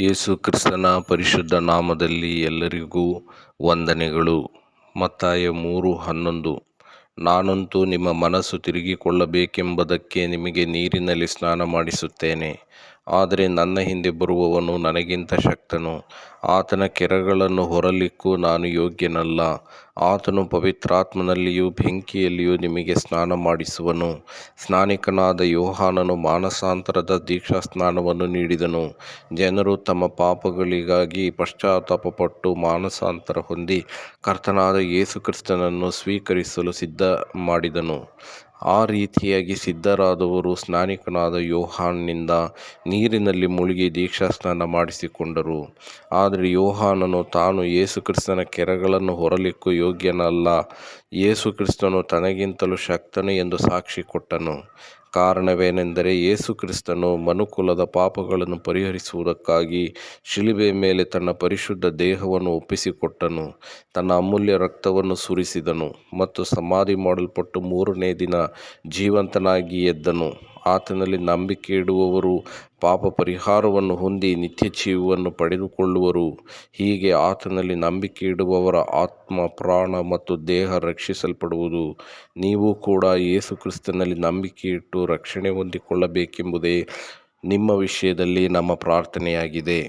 ಯೇಸು ಕ್ರಿಸ್ತನ ಪರಿಶುದ್ಧ ನಾಮದಲ್ಲಿ ಎಲ್ಲರಿಗೂ ವಂದನೆಗಳು. ಮತ್ತಾಯ ಮೂರು ಹನ್ನೊಂದು. ನಾನಂತೂ ನಿಮ್ಮ ಮನಸ್ಸು ತಿರುಗಿಕೊಳ್ಳಬೇಕೆಂಬುದಕ್ಕೆ ನಿಮಗೆ ನೀರಿನಲ್ಲಿ ಸ್ನಾನ ಮಾಡಿಸುತ್ತೇನೆ ಆದರೆ ನನ್ನ ಹಿಂದೆ ಬರುವವನು ನನಗಿಂತ ಶಕ್ತನು. ಆತನ ಕೆರಗಳನ್ನು ಹೊರಲಿಕ್ಕೂ ನಾನು ಯೋಗ್ಯನಲ್ಲ. ಆತನು ಪವಿತ್ರಾತ್ಮನಲ್ಲಿಯೂ ಬೆಂಕಿಯಲ್ಲಿಯೂ ನಿಮಗೆ ಸ್ನಾನ ಮಾಡಿಸುವನು. ಸ್ನಾನಿಕನಾದ ಯೋಹಾನನು ಮಾನಸಾಂತರದ ದೀಕ್ಷಾ ಸ್ನಾನವನ್ನು ನೀಡಿದನು. ಜನರು ತಮ್ಮ ಪಾಪಗಳಿಗಾಗಿ ಪಶ್ಚಾತ್ತಾಪಪಟ್ಟು ಮಾನಸಾಂತರ ಹೊಂದಿ ಕರ್ತನಾದ ಯೇಸು ಕ್ರಿಸ್ತನನ್ನು ಸ್ವೀಕರಿಸಲು ಸಿದ್ಧ ಮಾಡಿದನು ಆ ರೀತಿಯಾಗಿ ಸಿದ್ಧರಾದವರು ಸ್ನಾನಿಕನಾದ ಯೋಹಾನ್ನಿಂದ ನೀರಿನಲ್ಲಿ ಮುಳುಗಿ ದೀಕ್ಷಾ ಸ್ನಾನ ಮಾಡಿಸಿಕೊಂಡರು. ಆದರೆ ಯೋಹಾನನು ತಾನು ಯೇಸು ಕ್ರಿಸ್ತನ ಕೆರೆಗಳನ್ನು ಹೊರಲಿಕ್ಕೂ ಯೋಗ್ಯನಲ್ಲ. ಯೇಸು ಕ್ರಿಸ್ತನು ತನಗಿಂತಲೂ ಶಕ್ತನು ಎಂದು ಸಾಕ್ಷಿ ಕೊಟ್ಟನು. ಕಾರಣವೇನೆಂದರೆ ಯೇಸು ಕ್ರಿಸ್ತನು ಮನುಕುಲದ ಪಾಪಗಳನ್ನು ಪರಿಹರಿಸುವುದಕ್ಕಾಗಿ ಶಿಲುಬೆ ಮೇಲೆ ತನ್ನ ಪರಿಶುದ್ಧ ದೇಹವನ್ನು ಒಪ್ಪಿಸಿಕೊಟ್ಟನು. ತನ್ನ ಅಮೂಲ್ಯ ರಕ್ತವನ್ನು ಸುರಿಸಿದನು ಮತ್ತು ಸಮಾಧಿ ಮಾಡಲ್ಪಟ್ಟು ಮೂರನೇ ದಿನ ಜೀವಂತನಾಗಿ ಎದ್ದನು. ಆತನಲ್ಲಿ ನಂಬಿಕೆ ಇಡುವವರು ಪಾಪ ಪರಿಹಾರವನ್ನು ಹೊಂದಿ ನಿತ್ಯ ಜೀವವನ್ನು ಪಡೆದುಕೊಳ್ಳುವರು. ಹೀಗೆ ಆತನಲ್ಲಿ ನಂಬಿಕೆ ಇಡುವವರ ಆತ್ಮ, ಪ್ರಾಣ ಮತ್ತು ದೇಹ ರಕ್ಷಿಸಲ್ಪಡುವುದು. ನೀವು ಕೂಡ ಯೇಸು ಕ್ರಿಸ್ತನಲ್ಲಿ ನಂಬಿಕೆ ಇಟ್ಟು ರಕ್ಷಣೆ ಹೊಂದಿಕೊಳ್ಳಬೇಕೆಂಬುದೇ ನಿಮ್ಮ ವಿಷಯದಲ್ಲಿ ನಮ್ಮ ಪ್ರಾರ್ಥನೆಯಾಗಿದೆ.